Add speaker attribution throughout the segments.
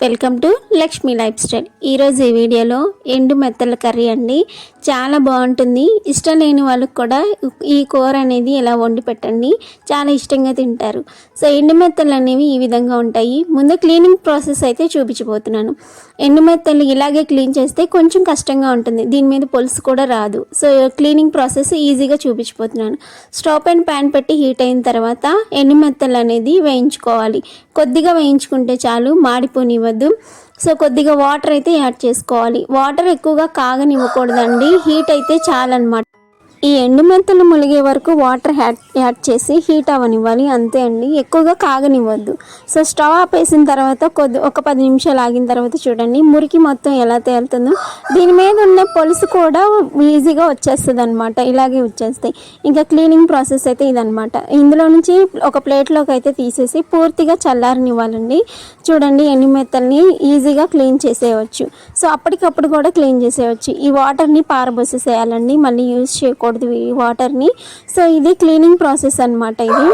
Speaker 1: Welcome to Lakshmi lifestyle. ఈరోజు ఈ వీడియోలో ఎండు మెత్తల కర్రీ అండి. చాలా బాగుంటుంది. ఇష్టం లేని వాళ్ళకి కూడా ఈ కూర అనేది ఇలా వండి పెట్టండి. చాలా ఇష్టంగా తింటారు. సో ఎండు మెత్తలు అనేవి ఈ విధంగా ఉంటాయి. ముందు క్లీనింగ్ ప్రాసెస్ అయితే చూపించబోతున్నాను. ఎండు మెత్తలు ఇలాగే క్లీన్ చేస్తే కొంచెం కష్టంగా ఉంటుంది. దీని మీద పొలుసు కూడా రాదు. సో క్లీనింగ్ ప్రాసెస్ ఈజీగా చూపించిపోతున్నాను స్టవ్ అండ్ ప్యాన్ పెట్టి హీట్ అయిన తర్వాత ఎండు మెత్తలు అనేది వేయించుకోవాలి. కొద్దిగా వేయించుకుంటే చాలు మాడిపోనివ్వద్దు సో కొద్దిగా వాటర్ అయితే యాడ్ చేసుకోవాలి. వాటర్ ఎక్కువగా కాగనివ్వకూడదండి. హీట్ అయితే చాలన్నమాట. ఈ ఎండు మెంతులు ములిగే వరకు వాటర్ యాడ్ యాడ్ చేసి హీట్ అవ్వనివ్వాలి అంతే అండి. ఎక్కువగా కాగనివ్వద్దు. సో స్టవ్ ఆపేసిన తర్వాత కొద్ది ఒక పది నిమిషాలు ఆగిన తర్వాత చూడండి మురికి మొత్తం ఎలా తేలుతుందో. దీని మీద ఉన్న పొలుసు కూడా ఈజీగా వచ్చేస్తుంది అనమాట ఇలాగే వచ్చేస్తాయి. ఇంకా క్లీనింగ్ ప్రాసెస్ అయితే ఇదనమాట ఇందులో నుంచి ఒక ప్లేట్లోకి అయితే తీసేసి పూర్తిగా చల్లారనివ్వాలండి. చూడండి ఎండు మెత్తల్ని ఈజీగా క్లీన్ చేసేయవచ్చు. సో అప్పటికప్పుడు కూడా క్లీన్ చేసేయవచ్చు. ఈ వాటర్ని పారబోసేసేయాలండి. మళ్ళీ యూజ్ చేయకూడదు. ఈ వాటర్ని. సో ఇది క్లీనింగ్ ప్రాసెస్ అనమాట ఇది.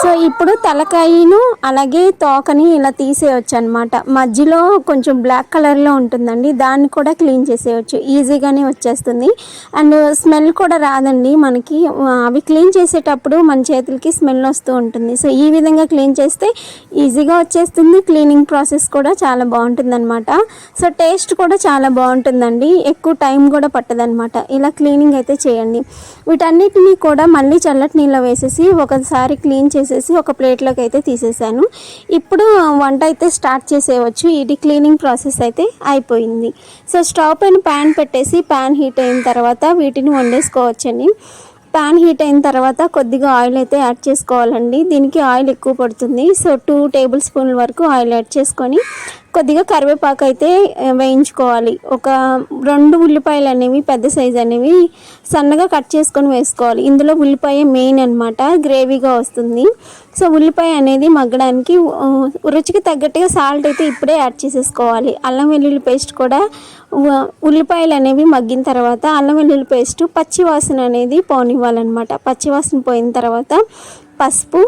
Speaker 1: సో ఇప్పుడు తలకాయను అలాగే తోకని ఇలా తీసేయచ్చు అనమాట మధ్యలో కొంచెం బ్లాక్ కలర్లో ఉంటుందండి. దాన్ని కూడా క్లీన్ చేసేయచ్చు. ఈజీగానే వచ్చేస్తుంది. అండ్ స్మెల్ కూడా రాదండి మనకి. అవి క్లీన్ చేసేటప్పుడు మన చేతులకి స్మెల్ వస్తూ ఉంటుంది. సో ఈ విధంగా క్లీన్ చేస్తే ఈజీగా వచ్చేస్తుంది. క్లీనింగ్ ప్రాసెస్ కూడా చాలా బాగుంటుంది అనమాట సో టేస్ట్ కూడా చాలా బాగుంటుందండి. ఎక్కువ టైం కూడా పట్టదనమాట. ఇలా క్లీనింగ్ అయితే చేయండి. వీటన్నిటిని కూడా మళ్ళీ చల్లటి నీళ్ళ వేసేసి ఒకసారి క్లీన్ చేసి చేసేసి ఒక ప్లేట్లోకి అయితే తీసేసాను. ఇప్పుడు వంట అయితే స్టార్ట్ చేసేయవచ్చు. ఇది క్లీనింగ్ ప్రాసెస్ అయితే అయిపోయింది. సో స్టవ్ పైన ప్యాన్ పెట్టేసి ప్యాన్ హీట్ అయిన తర్వాత వీటిని వండేసుకోవచ్చండి. ప్యాన్ హీట్ అయిన తర్వాత కొద్దిగా ఆయిల్ అయితే యాడ్ చేసుకోవాలండి. దీనికి ఆయిల్ ఎక్కువ పడుతుంది. సో టూ టేబుల్ స్పూన్ల వరకు ఆయిల్ యాడ్ చేసుకొని కొద్దిగా కరివేపాకు అయితే వేయించుకోవాలి. ఒక రెండు ఉల్లిపాయలు అనేవి పెద్ద సైజ్ అనేవి సన్నగా కట్ చేసుకొని వేసుకోవాలి. ఇందులో ఉల్లిపాయ మెయిన్ అనమాట గ్రేవీగా వస్తుంది. సో ఉల్లిపాయ అనేది మగ్గడానికి రుచికి తగ్గట్టుగా సాల్ట్ అయితే ఇప్పుడే యాడ్ చేసేసుకోవాలి. అల్లం వెల్లుల్లి పేస్ట్ కూడా ఉల్లిపాయలు అనేవి మగ్గిన తర్వాత అల్లం వెల్లుల్లి పేస్ట్ పచ్చివాసన అనేది పోనివ్వాలన్నమాట. పచ్చివాసన పోయిన తర్వాత పసుపు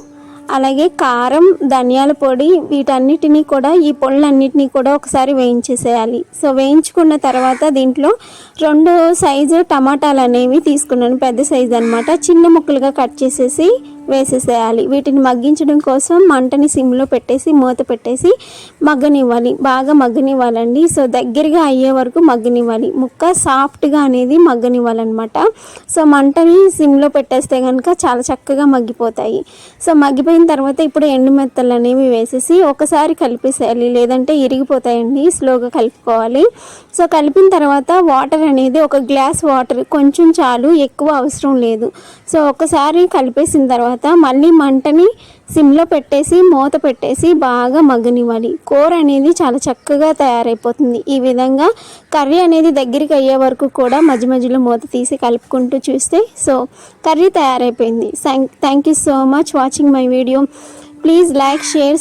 Speaker 1: అలాగే కారం ధనియాల పొడి వీటన్నిటినీ కూడా ఈ పొళ్ళన్నిటినీ కూడా ఒకసారి వేయించేసేయాలి. సో వేయించుకున్న తర్వాత దీంట్లో రెండు సైజు టమాటాలు అనేవి తీసుకున్నాను. పెద్ద సైజు అనమాట చిన్న ముక్కలుగా కట్ చేసేసి వేసేసేయాలి. వీటిని మగ్గించడం కోసం మంటని సిమ్లో పెట్టేసి మూత పెట్టేసి మగ్గనివ్వాలి. బాగా మగ్గనివ్వాలండి. సో దగ్గరగా అయ్యే వరకు మగ్గనివ్వాలి. ముక్క సాఫ్ట్గా అనేది మగ్గనివ్వాలన్నమాట. సో మంటని సిమ్లో పెట్టేస్తే కనుక చాలా చక్కగా మగ్గిపోతాయి. సో మగ్గిపోయిన తర్వాత ఇప్పుడు ఎండుమెత్తలు అనేవి వేసేసి ఒకసారి కలిపేసేయాలి. లేదంటే ఇరిగిపోతాయండి. స్లోగా కలుపుకోవాలి. సో కలిపిన తర్వాత వాటర్ అనేది ఒక గ్లాస్ వాటర్ కొంచెం చాలు. ఎక్కువ అవసరం లేదు. సో ఒకసారి కలిపేసిన తర్వాత తర్వాత మళ్ళీ మంటని సిమ్లో పెట్టేసి మూత పెట్టేసి బాగా మగ్గనివ్వాలి. కూర అనేది చాలా చక్కగా తయారైపోతుంది. ఈ విధంగా కర్రీ అనేది దగ్గరికి అయ్యే వరకు కూడా మధ్య మధ్యలో మూత తీసి కలుపుకుంటూ చూస్తే సో కర్రీ తయారైపోయింది. Thank you so much watching my video please like share